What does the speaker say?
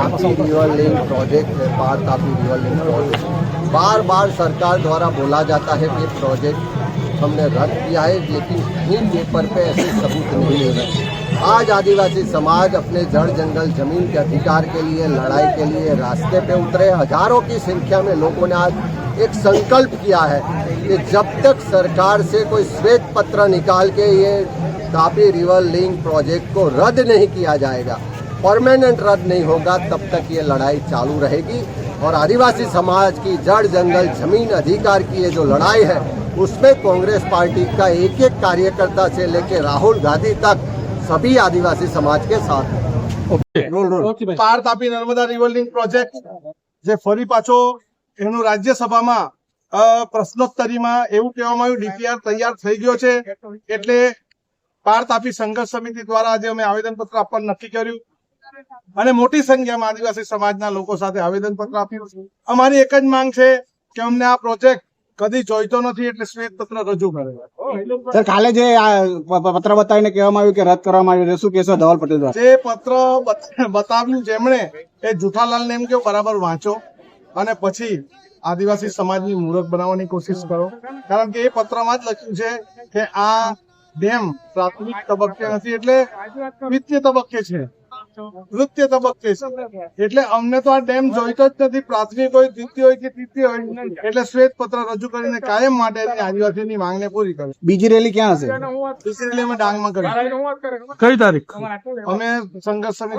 Tapi river link project है Par Tapi river link project बार बार सरकार द्वारा बोला जाता है कि प्रोजेक्ट हमने रद्द किया है, लेकिन कहीं पेपर पे ऐसे सबूत नहीं मिल रहे आज आदिवासी समाज अपने जड़ जंगल ज़मीन के अधिकार के लिए, लड़ाई के लिए रास्ते पे उतरे। हज़ारों की संख्या में लोगों ने आज एक संकल्प किया है कि जब तक सरकार से कोई श्वेत पत्र निकाल के ये तापी रिवर लिंक प्रोजेक्ट को रद्द नहीं किया जाएगा परमानेंट रद्द नहीं होगा तब तक ये लड़ाई चालू रहेगी और आदिवासी समाज की जड़ जंगल जमीन अधिकार की ये जो लड़ाई है उसमें कांग्रेस पार्टी का एक एक कार्यकर्ता से लेकर राहुल गांधी तक सभी आदिवासी समाज के साथ हैं Par Tapi Narmada river link project જે ફરી પાછો એનું રાજ્યસભામાં અ, પ્રશ્નોત્તરીમાં એવું કહેવામાં આવ્યું ડીપીઆર તૈયાર થઈ ગયો છે એટલે પાર તાપી સંઘર્ષ સમિતિ દ્વારા આજે અમે આવેદનપત્ર આપવાનું નક્કી કર્યું અને મોટી સંખ્યામાં આદિવાસી સમાજના લોકો સાથે આવેદનપત્ર આપ્યું અમારી એક જ માંગ છે કે અમને આ પ્રોજેક્ટ કદી જોઈતો નથી એટલે શ્વેત પત્ર રજૂ કરે. સર કાલે જે પત્ર બતાવીને કહેવામાં આવ્યું કે રદ કરવામાં આવ્યું શું કહેશો ધવલ પટેલ દ્વારા. જે પત્ર બતાવ્યું જેમણે એ જુઠાલાલ ને એમ કે બરાબર વાંચો અને પછી આદિવાસી સમાજની મૂર્ખ બનાવવાની કોશિશ કરો. કારણ કે એ પત્રમાં જ લખ્યું છે કે આ ડેમ પ્રાથમિક તબક્કે નથી એટલે દ્વિતીય તબક્કે છે. તૃતીય તબક્કે છે. એટલે અમને તો આ ડેમ જોઈતો જ નથી. પ્રાથમિક હોય દ્વિતીય હોય કે તૃતીય હોય. એટલે શ્વેત પત્ર રજૂ કરીને કાયમ માટે આદિવાસીની માંગને પૂરી કરે. બીજી રેલી ક્યાં હશે? બીજી રેલી અમે ડાંગમાં કરી. કઈ તારીખ? અમે સંઘર્ષ સમિતિ